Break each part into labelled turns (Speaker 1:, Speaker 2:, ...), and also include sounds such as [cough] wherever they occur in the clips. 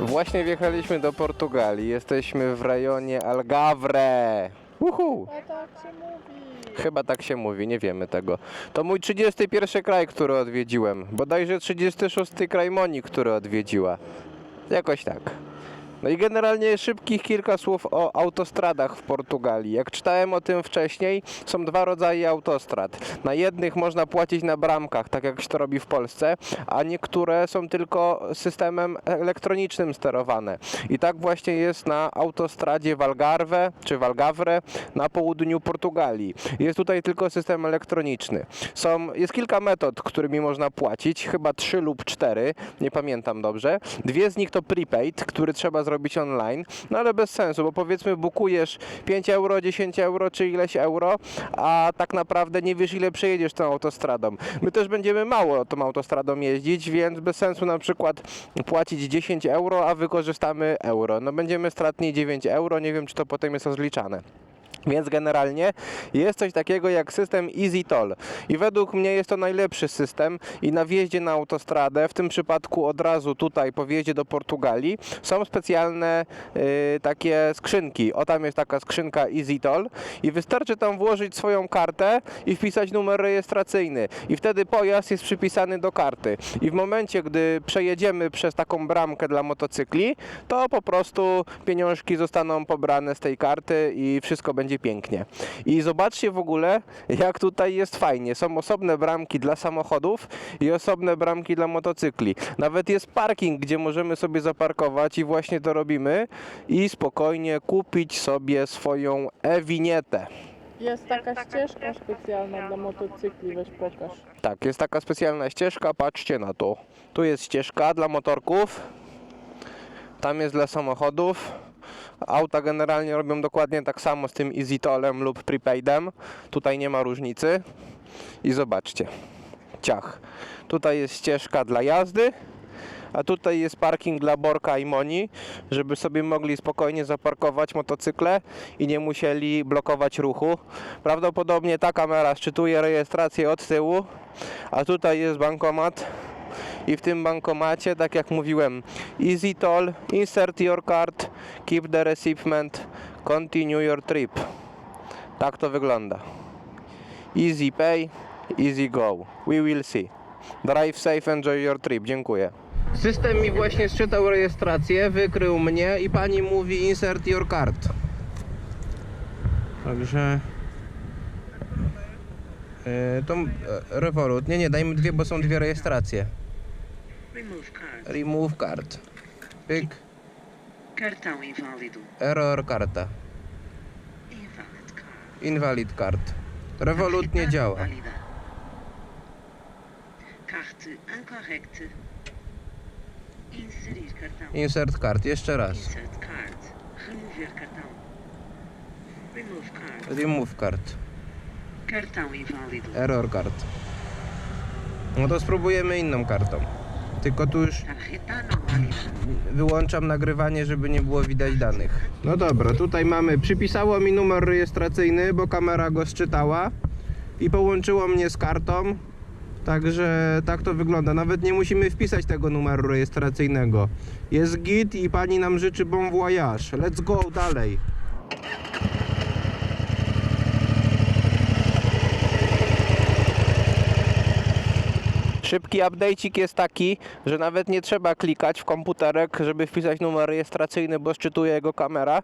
Speaker 1: Właśnie wjechaliśmy do Portugalii. Jesteśmy w rejonie Algarve. Uhu.
Speaker 2: A tak się mówi.
Speaker 1: Chyba tak się mówi, nie wiemy tego. To mój 31 kraj, który odwiedziłem. Bodajże 36 kraj Moni, który odwiedziła. Jakoś tak. No i generalnie szybkich kilka słów o autostradach w Portugalii. Jak czytałem o tym wcześniej, są dwa rodzaje autostrad. Na jednych można płacić na bramkach, tak jak się to robi w Polsce, a niektóre są tylko systemem elektronicznym sterowane. I tak właśnie jest na autostradzie w Algarve, czy w Algarve na południu Portugalii. Jest tutaj tylko system elektroniczny. Są, jest kilka metod, którymi można płacić, chyba trzy lub cztery, nie pamiętam dobrze. Dwie z nich to prepaid, który trzeba zrobić online, no ale bez sensu, bo powiedzmy bukujesz 5 euro, 10 euro czy ileś euro, a tak naprawdę nie wiesz ile przejedziesz tą autostradą. My też będziemy mało tą autostradą jeździć, więc bez sensu na przykład płacić 10 euro, a wykorzystamy euro. No będziemy stratni 9 euro, nie wiem czy to potem jest rozliczane. Więc generalnie jest coś takiego jak system EasyToll. I według mnie jest to najlepszy system i na wjeździe na autostradę, w tym przypadku od razu tutaj po wjeździe do Portugalii są specjalne y, takie skrzynki. O tam jest taka skrzynka EasyToll i wystarczy tam włożyć swoją kartę i wpisać numer rejestracyjny. I wtedy pojazd jest przypisany do karty. I w momencie gdy przejedziemy przez taką bramkę dla motocykli, to po prostu pieniążki zostaną pobrane z tej karty i wszystko będzie pięknie. I zobaczcie w ogóle, jak tutaj jest fajnie. Są osobne bramki dla samochodów i osobne bramki dla motocykli. Nawet jest parking, gdzie możemy sobie zaparkować i właśnie to robimy i spokojnie kupić sobie swoją e-winietę.
Speaker 2: Jest taka ścieżka specjalna dla motocykli, weź pokaż.
Speaker 1: Tak, jest taka specjalna ścieżka, patrzcie na to. Tu jest ścieżka dla motorków, tam jest dla samochodów. Auta generalnie robią dokładnie tak samo z tym EasyTollem lub prepaidem. Tutaj nie ma różnicy. I zobaczcie, ciach. Tutaj jest ścieżka dla jazdy, a tutaj jest parking dla Borka i Moni, żeby sobie mogli spokojnie zaparkować motocykle i nie musieli blokować ruchu. Prawdopodobnie ta kamera szczytuje rejestrację od tyłu, a tutaj jest bankomat i w tym bankomacie, tak jak mówiłem, Easy Toll, insert your card, keep the recipient, continue your trip. Tak to wygląda. Easy pay, easy go. We will see. Drive safe, enjoy your trip. Dziękuję. System mi właśnie szczytał rejestrację, wykrył mnie i pani mówi insert your card. Także... Yy, to e, Revolut. Nie, nie, dajmy dwie, bo są dwie rejestracje.
Speaker 3: Remove card.
Speaker 1: Remove card. Pyk.
Speaker 3: Inválido.
Speaker 1: Error karta.
Speaker 3: Invalid card.
Speaker 1: Invalid card. Revolut nie działa.
Speaker 3: Inserir cartão.
Speaker 1: Insert card. Jeszcze raz.
Speaker 3: Insert card. Remover cartão. Remove card.
Speaker 1: Remove card.
Speaker 3: Inválido.
Speaker 1: Error card. No to spróbujemy inną kartą. Tylko tu już wyłączam nagrywanie, żeby nie było widać danych. No dobra, tutaj mamy, przypisało mi numer rejestracyjny, bo kamera go szczytała i połączyło mnie z kartą. Także tak to wygląda. Nawet nie musimy wpisać tego numeru rejestracyjnego. Jest git i pani nam życzy bon voyage. Let's go dalej. Szybki update'ik jest taki, że nawet nie trzeba klikać w komputerek, żeby wpisać numer rejestracyjny, bo szczytuje jego kamera.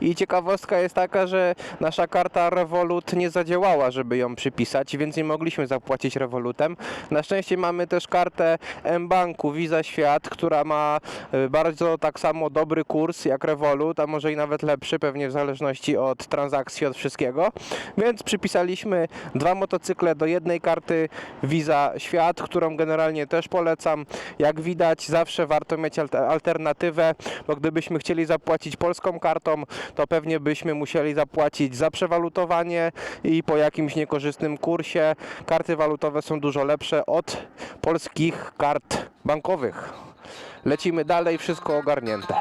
Speaker 1: I ciekawostka jest taka, że nasza karta Revolut nie zadziałała, żeby ją przypisać, więc nie mogliśmy zapłacić Revolutem. Na szczęście mamy też kartę M-Banku Visa Świat, która ma y, bardzo tak samo dobry kurs jak Revolut, a może i nawet lepszy, pewnie w zależności od transakcji, od wszystkiego. Więc przypisaliśmy dwa motocykle do jednej karty Visa Świat, którą generalnie też polecam. Jak widać, zawsze warto mieć alter- alternatywę, bo gdybyśmy chcieli zapłacić polską kartą, to pewnie byśmy musieli zapłacić za przewalutowanie i po jakimś niekorzystnym kursie. Karty walutowe są dużo lepsze od polskich kart bankowych. Lecimy dalej, wszystko ogarnięte.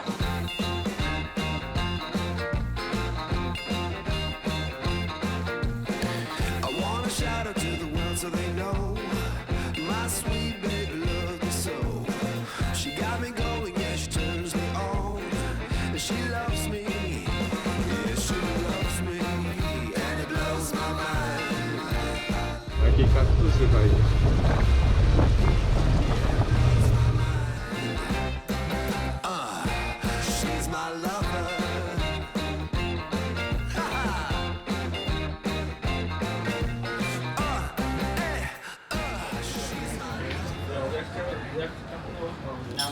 Speaker 1: Kaktusy.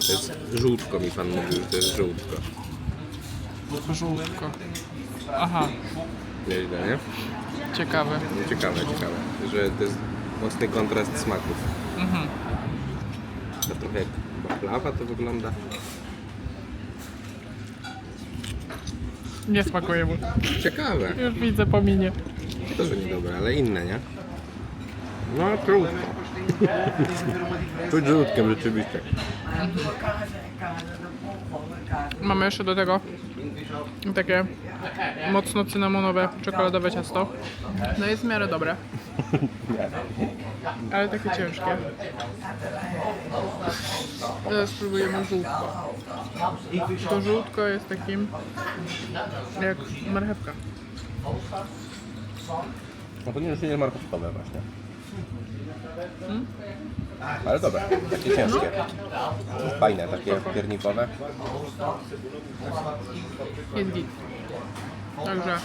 Speaker 1: To jest żółtko mi pan mówił, że to jest żółtko.
Speaker 4: Żółtko. Aha,
Speaker 1: Nieźle, nie?
Speaker 4: ciekawe.
Speaker 1: Ciekawe, ciekawe. Że to jest mocny kontrast smaków.
Speaker 4: Mhm.
Speaker 1: To trochę jak baklawa to wygląda.
Speaker 4: Nie smakuje mu.
Speaker 1: Ciekawe.
Speaker 4: Już widzę po minie.
Speaker 1: To, że niedobre, ale inne, nie? No, żółtko. Czuć żółtkiem rzeczywiście.
Speaker 4: Mamy jeszcze do tego takie mocno cynamonowe, czekoladowe ciasto. No jest w miarę dobre. Ale takie ciężkie. Teraz spróbujemy żółtko. To żółtko jest takim jak marchewka.
Speaker 1: No to nie, już nie jest marchewkowe właśnie. Ale dobre, takie ciężkie. Fajne, takie piernikowe.
Speaker 4: Jest git. Także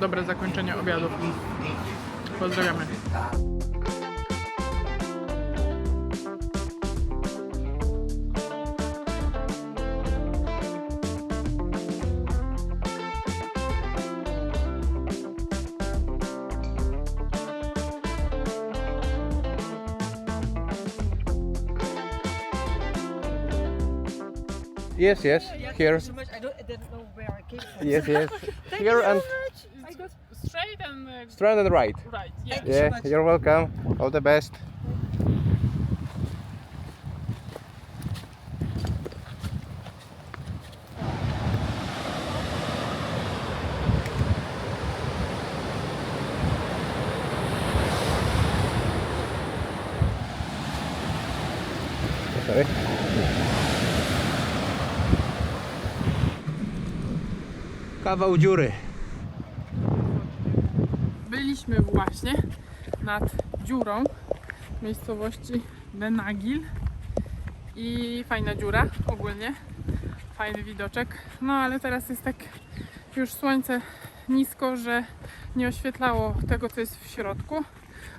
Speaker 4: dobre zakończenie obiadu. Pozdrawiamy.
Speaker 1: Yes, yes, here.
Speaker 5: so much. I don't, I didn't know where I came from.
Speaker 1: Yes, yes. [laughs] Here and
Speaker 4: I got straight and uh,
Speaker 1: straight and right.
Speaker 4: right. Yeah.
Speaker 1: Yeah, you're welcome. All the best. Kawał dziury.
Speaker 4: Byliśmy właśnie nad dziurą w miejscowości Benagil i fajna dziura ogólnie, fajny widoczek. No ale teraz jest tak już słońce nisko, że nie oświetlało tego co jest w środku,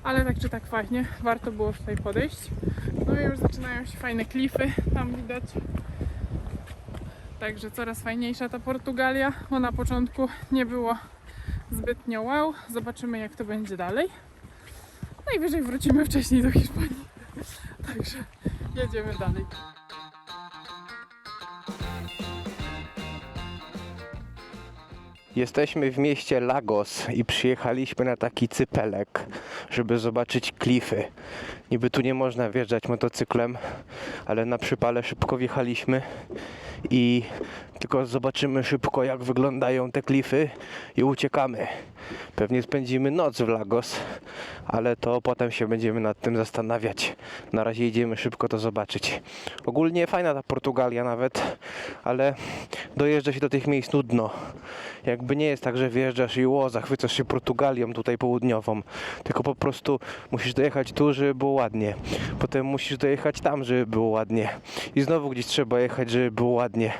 Speaker 4: ale tak czy tak fajnie, warto było tutaj podejść. No i już zaczynają się fajne klify, tam widać. Także coraz fajniejsza ta Portugalia, bo na początku nie było zbytnio wow. Zobaczymy jak to będzie dalej. Najwyżej wrócimy wcześniej do Hiszpanii. [laughs] Także jedziemy dalej.
Speaker 1: Jesteśmy w mieście Lagos i przyjechaliśmy na taki cypelek, żeby zobaczyć klify. Niby tu nie można wjeżdżać motocyklem, ale na przypale szybko wjechaliśmy i tylko zobaczymy szybko jak wyglądają te klify i uciekamy. Pewnie spędzimy noc w Lagos, ale to potem się będziemy nad tym zastanawiać. Na razie idziemy szybko to zobaczyć. Ogólnie fajna ta Portugalia nawet, ale dojeżdża się do tych miejsc nudno. Jakby nie jest tak, że wjeżdżasz i ło, zachwycasz się Portugalią tutaj południową, tylko po prostu musisz dojechać tu, żeby było ładnie. Potem musisz dojechać tam, żeby było ładnie. I znowu gdzieś trzeba jechać, żeby było ładnie.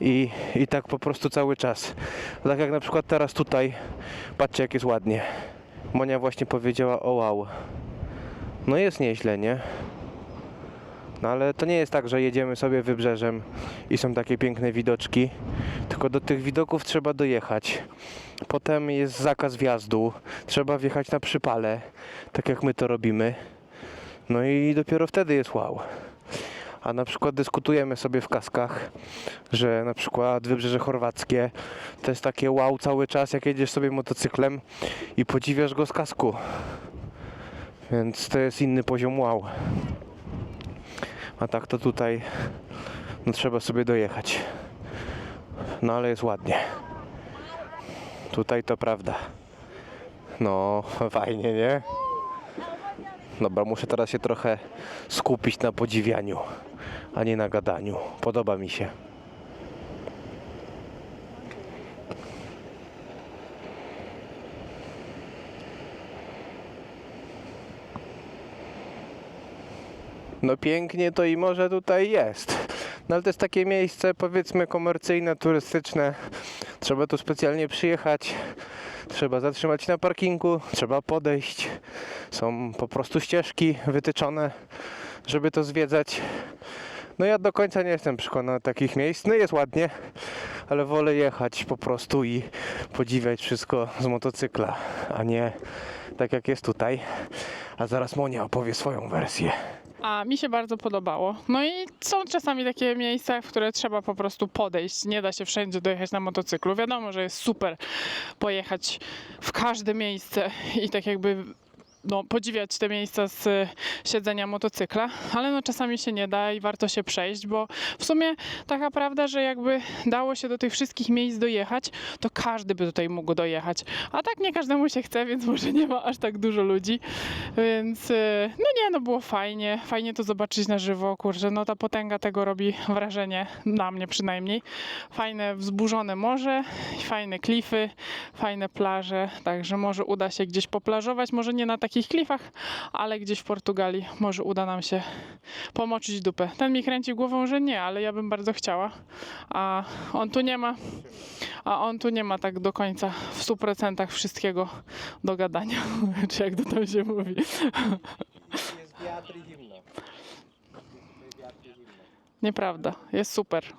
Speaker 1: I, i tak po prostu cały czas. Tak jak na przykład teraz tutaj, patrzcie jak jest ładnie. Monia właśnie powiedziała o wow. No jest nieźle, nie? No ale to nie jest tak, że jedziemy sobie wybrzeżem i są takie piękne widoczki, tylko do tych widoków trzeba dojechać. Potem jest zakaz wjazdu, trzeba wjechać na przypale, tak jak my to robimy. No i dopiero wtedy jest wow. A na przykład dyskutujemy sobie w kaskach, że na przykład wybrzeże chorwackie to jest takie wow cały czas, jak jedziesz sobie motocyklem i podziwiasz go z kasku. Więc to jest inny poziom wow. A tak to tutaj no trzeba sobie dojechać. No ale jest ładnie. Tutaj to prawda. No [laughs] fajnie, nie? Dobra, muszę teraz się trochę skupić na podziwianiu, a nie na gadaniu. Podoba mi się. No pięknie to i może tutaj jest. No ale to jest takie miejsce powiedzmy komercyjne, turystyczne. Trzeba tu specjalnie przyjechać. Trzeba zatrzymać na parkingu, trzeba podejść. Są po prostu ścieżki wytyczone, żeby to zwiedzać. No ja do końca nie jestem przekonany takich miejsc. No jest ładnie, ale wolę jechać po prostu i podziwiać wszystko z motocykla, a nie tak jak jest tutaj. A zaraz Monia opowie swoją wersję.
Speaker 4: A mi się bardzo podobało. No i są czasami takie miejsca, w które trzeba po prostu podejść. Nie da się wszędzie dojechać na motocyklu. Wiadomo, że jest super pojechać w każde miejsce i tak jakby no, podziwiać te miejsca z siedzenia motocykla, ale no czasami się nie da i warto się przejść, bo w sumie taka prawda, że jakby dało się do tych wszystkich miejsc dojechać, to każdy by tutaj mógł dojechać. A tak nie każdemu się chce, więc może nie ma aż tak dużo ludzi. Więc e, no nie, no było fajnie, fajnie to zobaczyć na żywo, kurczę, no ta potęga tego robi wrażenie, na mnie przynajmniej. Fajne wzburzone morze, fajne klify, fajne plaże, także może uda się gdzieś poplażować, może nie na takich klifach, ale gdzieś w Portugalii może uda nam się pomoczyć dupę. Ten mi kręci głową, że nie, ale ja bym bardzo chciała, a on tu nie ma, a on tu nie ma tak do końca w 100% wszystkiego do gadania, [laughs] czy jak to tam się mówi. Nieprawda, jest super. [laughs]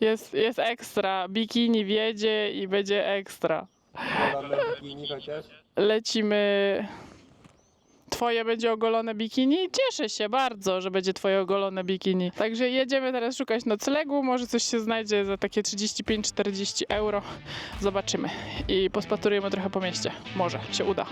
Speaker 4: Jest, jest ekstra. Bikini wiedzie i będzie ekstra.
Speaker 1: Chociaż?
Speaker 4: Lecimy. Twoje będzie ogolone bikini? Cieszę się bardzo, że będzie twoje ogolone bikini. Także jedziemy teraz szukać noclegu. Może coś się znajdzie za takie 35-40 euro. Zobaczymy. I pospatrujemy trochę po mieście. Może się uda.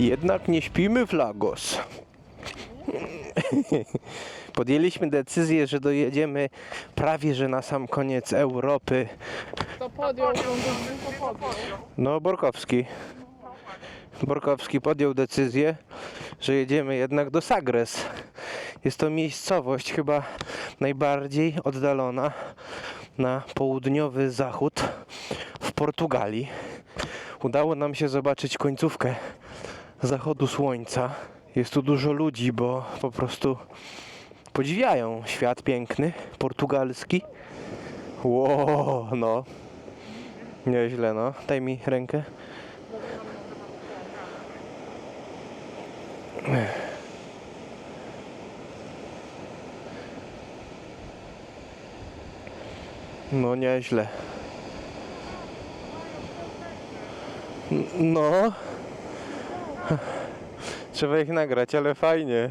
Speaker 1: Jednak nie śpimy w Lagos. [laughs] Podjęliśmy decyzję, że dojedziemy prawie że na sam koniec Europy.
Speaker 2: To podjął, to podjął.
Speaker 1: No, Borkowski. Borkowski podjął decyzję, że jedziemy jednak do Sagres. Jest to miejscowość chyba najbardziej oddalona na południowy zachód w Portugalii. Udało nam się zobaczyć końcówkę zachodu słońca. Jest tu dużo ludzi, bo po prostu podziwiają świat piękny, portugalski. Ło, no. Nieźle, no. Daj mi rękę. No, nieźle. No. [laughs] Trzeba ich nagrać, ale fajnie.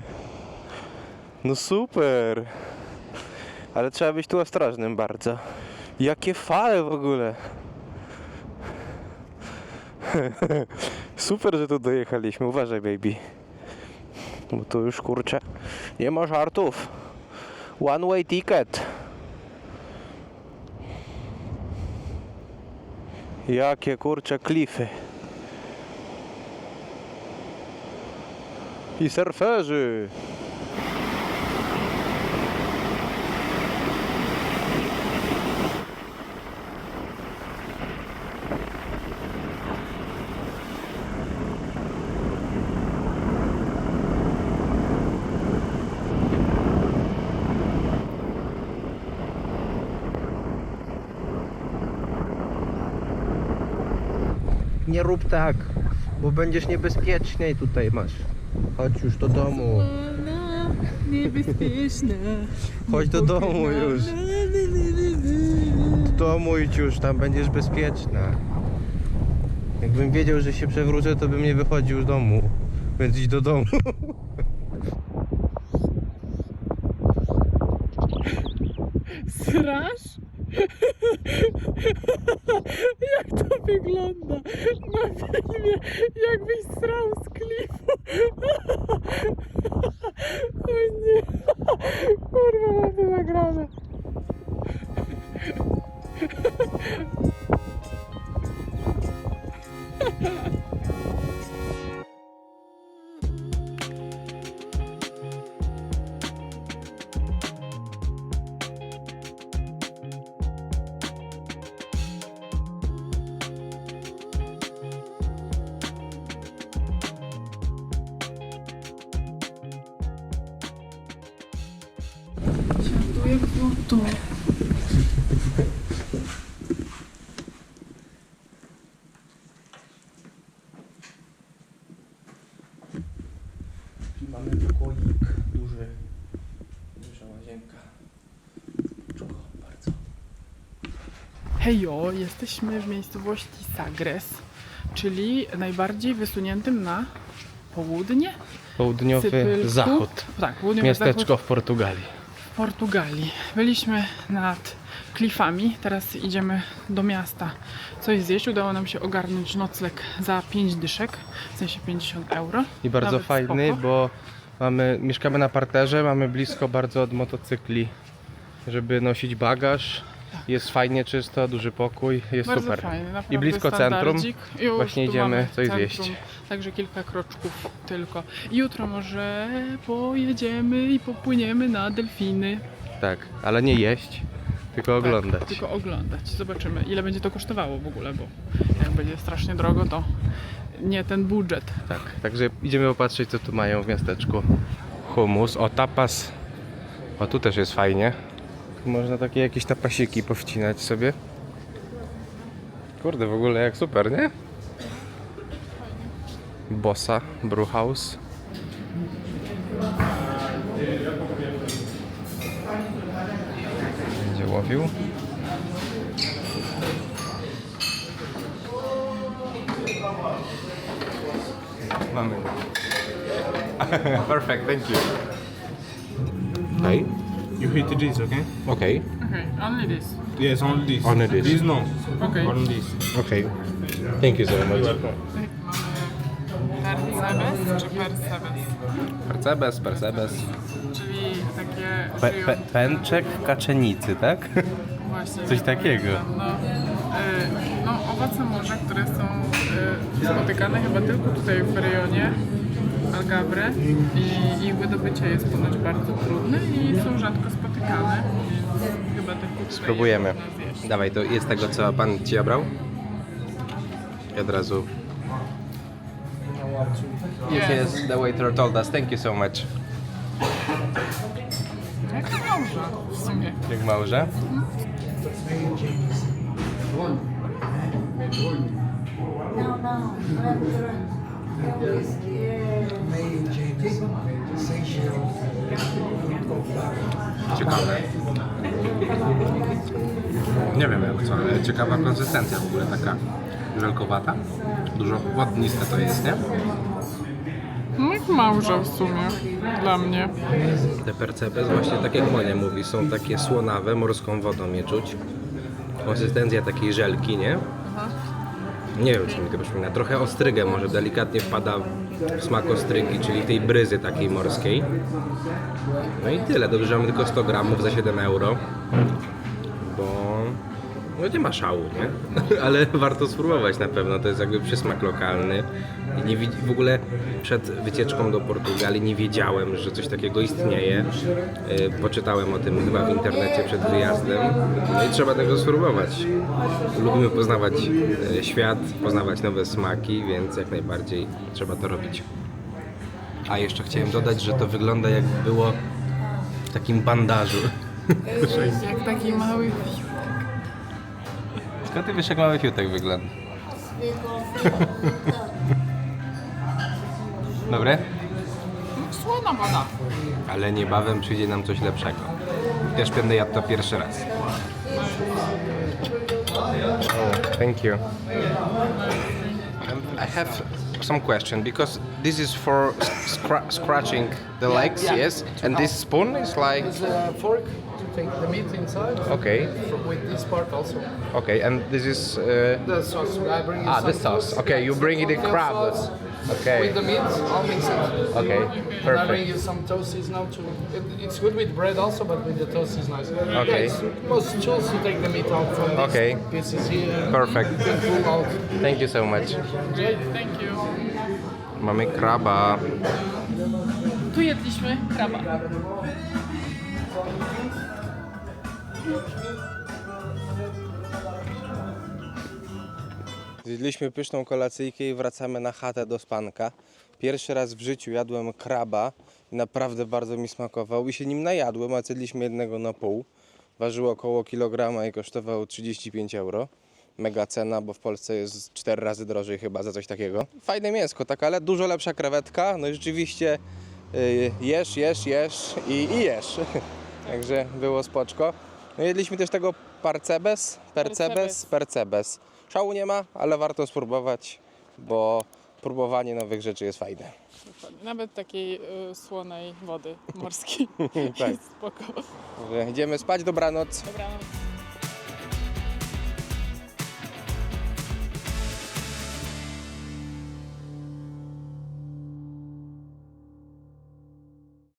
Speaker 1: No super. Ale trzeba być tu ostrożnym bardzo. Jakie fale w ogóle. [laughs] Super, że tu dojechaliśmy. Uważaj, baby. Bo tu już kurczę. Nie ma żartów. One way ticket. Jakie kurcze klify. I surferzy. Nie rób tak, bo będziesz niebezpieczniej tutaj masz. Chodź już do domu.
Speaker 4: Niebezpieczne.
Speaker 1: Chodź do domu już. Do domu idź już, tam będziesz bezpieczna. Jakbym wiedział, że się przewrócę, to bym nie wychodził z domu. Więc idź do domu. Pokoik duży. Duża łazienka. Czuło bardzo.
Speaker 4: Hejo, jesteśmy w miejscowości Sagres, czyli najbardziej wysuniętym na południe
Speaker 1: Południowy
Speaker 4: Cypylku.
Speaker 1: zachód.
Speaker 4: Tak, południowy
Speaker 1: Miasteczko
Speaker 4: zachód
Speaker 1: w Portugalii.
Speaker 4: w Portugalii. Byliśmy nad klifami, teraz idziemy do miasta coś zjeść. Udało nam się ogarnąć nocleg za 5 dyszek, w sensie 50 euro.
Speaker 1: I bardzo
Speaker 4: Nawet
Speaker 1: fajny,
Speaker 4: spoko.
Speaker 1: bo mamy, mieszkamy na parterze, mamy blisko bardzo od motocykli, żeby nosić bagaż. Jest fajnie czysto, duży pokój, jest
Speaker 4: Bardzo
Speaker 1: super.
Speaker 4: fajny, naprawdę
Speaker 1: I blisko centrum.
Speaker 4: standardzik. Już
Speaker 1: Właśnie
Speaker 4: tu
Speaker 1: idziemy
Speaker 4: mamy
Speaker 1: coś
Speaker 4: centrum,
Speaker 1: zjeść.
Speaker 4: Także kilka kroczków tylko. Jutro może pojedziemy i popłyniemy na delfiny.
Speaker 1: Tak, ale nie jeść, tylko oglądać.
Speaker 4: Tak, tylko oglądać. Zobaczymy ile będzie to kosztowało w ogóle, bo jak będzie strasznie drogo, to nie ten budżet.
Speaker 1: Tak, także idziemy popatrzeć co tu mają w miasteczku. Humus, o tapas. O tu też jest fajnie. Tu można takie jakieś tapasiki powcinać sobie. Kurde, w ogóle jak super, nie? Bossa, Brewhouse. Będzie łowił. Mamy. [laughs] Perfect, thank you. Okay.
Speaker 6: You hit this, okay?
Speaker 1: Okay.
Speaker 4: Okay, only this.
Speaker 6: Yes, only this.
Speaker 1: Only this.
Speaker 6: This no.
Speaker 4: Okay.
Speaker 6: Only this.
Speaker 1: Okay. Thank you so much.
Speaker 4: Percebes czy percebes?
Speaker 1: Percebes, percebes.
Speaker 4: Czyli takie
Speaker 1: Pe,
Speaker 4: żyją-
Speaker 1: pe, pęczek w kaczenicy, tak?
Speaker 4: Właśnie
Speaker 1: Coś takiego.
Speaker 4: No, y, no owoce morza, które są spotykane chyba tylko tutaj w rejonie Algabre i ich wydobycie jest ponoć bardzo trudne i są rzadko spotykane, więc chyba tylko tutaj
Speaker 1: Spróbujemy. Dawaj, to jest tego, co pan ci obrał? I od razu. Yes, yes, the waiter told us. Thank you so much.
Speaker 4: Jak małża w sumie.
Speaker 1: Jak małże? Ciekawe. Nie wiem jak co, ale ciekawa konsystencja w ogóle taka żelkowata. Dużo wodniste to jest, nie?
Speaker 4: No jak małża w sumie, dla mnie.
Speaker 1: Te percepes właśnie tak jak Monia mówi, są takie słonawe, morską wodą je czuć. Konsystencja takiej żelki, nie? Nie wiem, czy mi to przypomina. Trochę ostrygę może delikatnie wpada w smak ostrygi, czyli tej bryzy takiej morskiej. No i tyle. Dobrze, że mamy tylko 100 gramów za 7 euro. Bo no nie ma szału, nie? [laughs] Ale warto spróbować na pewno. To jest jakby przysmak lokalny. I nie w ogóle przed wycieczką do Portugalii nie wiedziałem, że coś takiego istnieje. Yy, Poczytałem o tym chyba w internecie przed wyjazdem. No i trzeba tego spróbować. Lubimy poznawać e, świat, poznawać nowe smaki, więc jak najbardziej trzeba to robić. A jeszcze chciałem dodać, że to wygląda jakby było w takim bandażu. [laughs]
Speaker 4: Jak taki mały
Speaker 1: Skąd ty wiesz, jak mały fiutek wygląda? [laughs] Dobre?
Speaker 4: słona woda.
Speaker 1: Ale niebawem przyjdzie nam coś lepszego. Też będę jadł to pierwszy raz. Oh, thank you. I have some question because this is for scra- scratching the legs, yes, and this spoon is like
Speaker 7: It's a fork take the meat inside
Speaker 1: Okay,
Speaker 7: with this part also.
Speaker 1: okay, and this is... Uh,
Speaker 7: The sauce. I bring
Speaker 1: ah, the sauce.
Speaker 7: sauce.
Speaker 1: Okay, you bring it in
Speaker 7: cocktail
Speaker 1: crab.
Speaker 7: sauce
Speaker 1: Okay.
Speaker 7: With the meat, I'll mix it.
Speaker 1: Okay,
Speaker 7: And I bring you some toasties now too. It, it's good with bread also, but with the toast is nice.
Speaker 1: Okay.
Speaker 7: Yeah, it's most chills you take the meat out from these
Speaker 1: Okay.
Speaker 7: pieces here.
Speaker 1: Perfect.
Speaker 7: You can pull out.
Speaker 1: Thank you so much.
Speaker 4: Thank you.
Speaker 1: Mamy kraba.
Speaker 4: Tu jedliśmy kraba.
Speaker 1: Zjedliśmy pyszną kolacyjkę i wracamy na chatę do spanka. Pierwszy raz w życiu jadłem kraba i naprawdę bardzo mi smakował i się nim najadłem, a zjedliśmy jednego na pół. Ważył około kilograma i kosztował 35 euro. Mega cena, bo w Polsce jest 4 razy drożej chyba za coś takiego. Fajne mięsko, tak, ale dużo lepsza krewetka. No i rzeczywiście y, jesz, jesz, jesz i, i jesz. [laughs] Także było spoczko. No jedliśmy też tego parcebes, percebes,
Speaker 4: Percebes.
Speaker 1: percebes. Szału nie ma, ale warto spróbować, bo próbowanie nowych rzeczy jest fajne.
Speaker 4: Nawet takiej y, słonej wody [laughs] morskiej.
Speaker 1: Tak. [laughs]
Speaker 4: Spoko.
Speaker 1: Idziemy spać, dobranoc.
Speaker 4: Dobranoc.